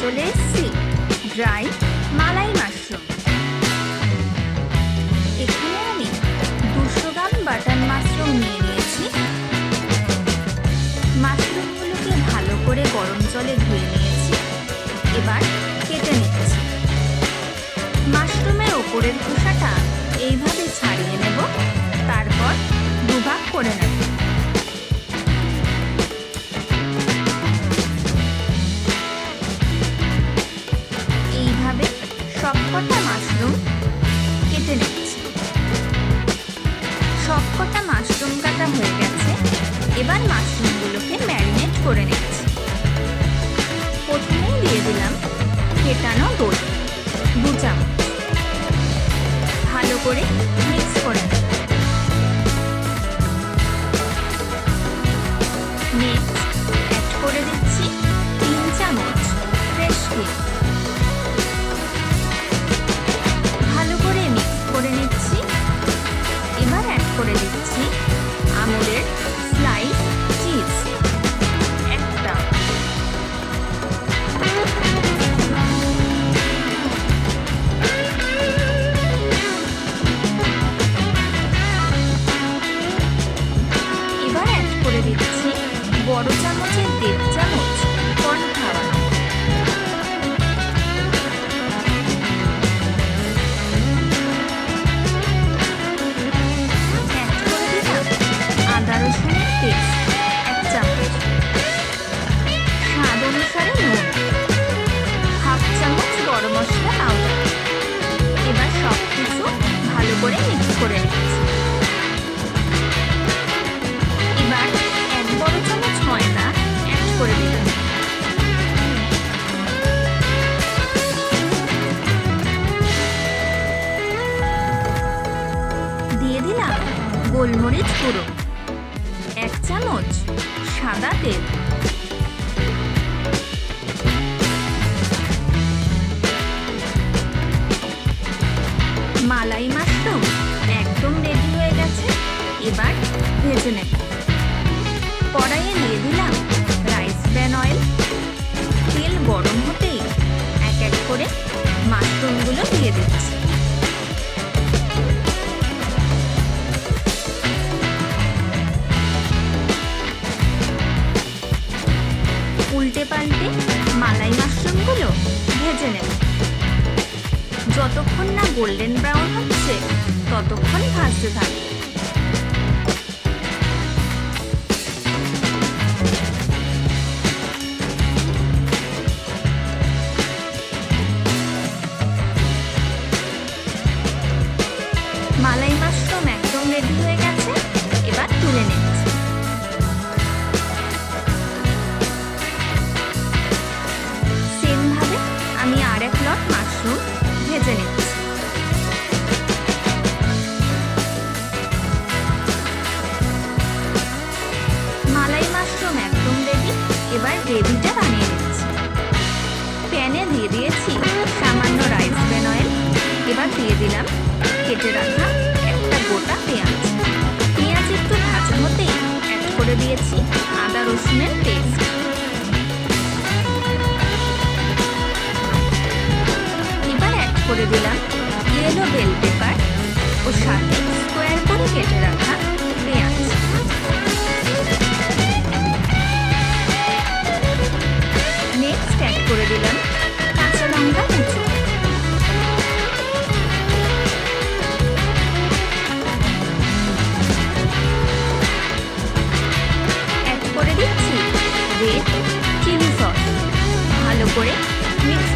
চলে এসছি। ড্রাই এবার মাশরুমগুলোকে ম্যারিনেট করে নিচ্ছি। প্রথমেই দিয়ে দিলাম ফেটানো দই, দু চামচ। ভালো করে মিক্স করে অ্যাড করে দিচ্ছি তিন চামচ ফ্রেশ ক্রিম বড় চামচের দেড় চামচ। দিয়ে দিলাম গোলমরিচ গুঁড়ো। এক চামচ সাদা তেল। মালাই মাশরুম একদম রেডি হয়ে গেছে। এবার ভেজে নেব। কড়াইয়ে মাশরুমগুলো দিয়ে দিচ্ছি। উল্টে পাল্টে মালাই মাশরুমগুলো ভেজে নেব। যতক্ষণ না গোল্ডেন ব্রাউন হচ্ছে, ততক্ষণ ভাজতে থাকবে। দিয়েছি সামান্য রাইস ব্রেন অয়েল এবার দিয়ে দিলাম কেটে রাখা একটা গোটা পেঁয়াজ। পেঁয়াজ একটু ভাজা হতেই অ্যাড করে দিয়েছি আদা, রসুনের পেস্ট এবার অ্যাড করে দিলাম ইয়েলো বেল পেপার ও সাথে স্কোয়ার করে কেটে রাখা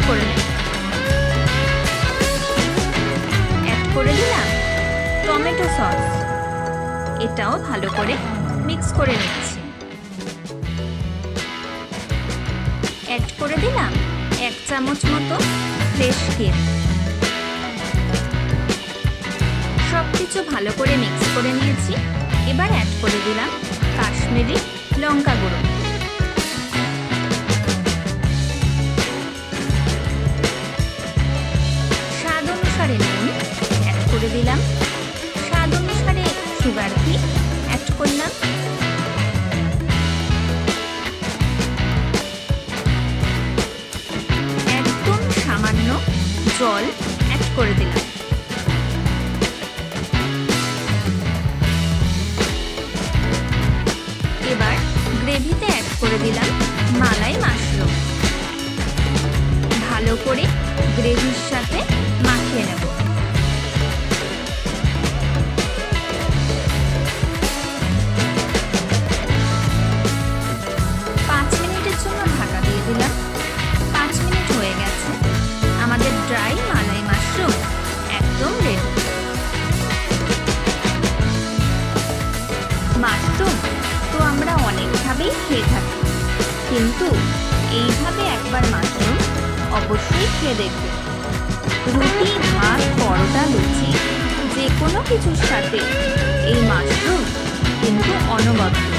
করে অ্যাড করে দিলাম টমেটো সস এটাও ভালো করে মিক্স করে নিচ্ছি। অ্যাড করে দিলাম এক চামচ মতো ফ্রেশ ক্রিম সব কিছু ভালো করে মিক্স করে নিয়েছি। এবার অ্যাড করে দিলাম কাশ্মীরি লঙ্কা গুঁড়ো। করে দিলাম। স্বাদ অনুসারে সুগার ফ্রি অ্যাড করলাম। একদম সামান্য জল অ্যাড করে দিলাম। এবার গ্রেভিতে অ্যাড করে দিলাম মালাই মাশরুম। ভালো করে গ্রেভির সাথে মাখিয়ে নেব। খেয়ে থাকি। কিন্তু এইভাবে একবার মাশরুম অবশ্যই খেয়ে দেখবে রুটি, ভাত, পরোটা, লুচি যে কোনো কিছুর সাথে এই মাশরুম কিন্তু অনবদ্য।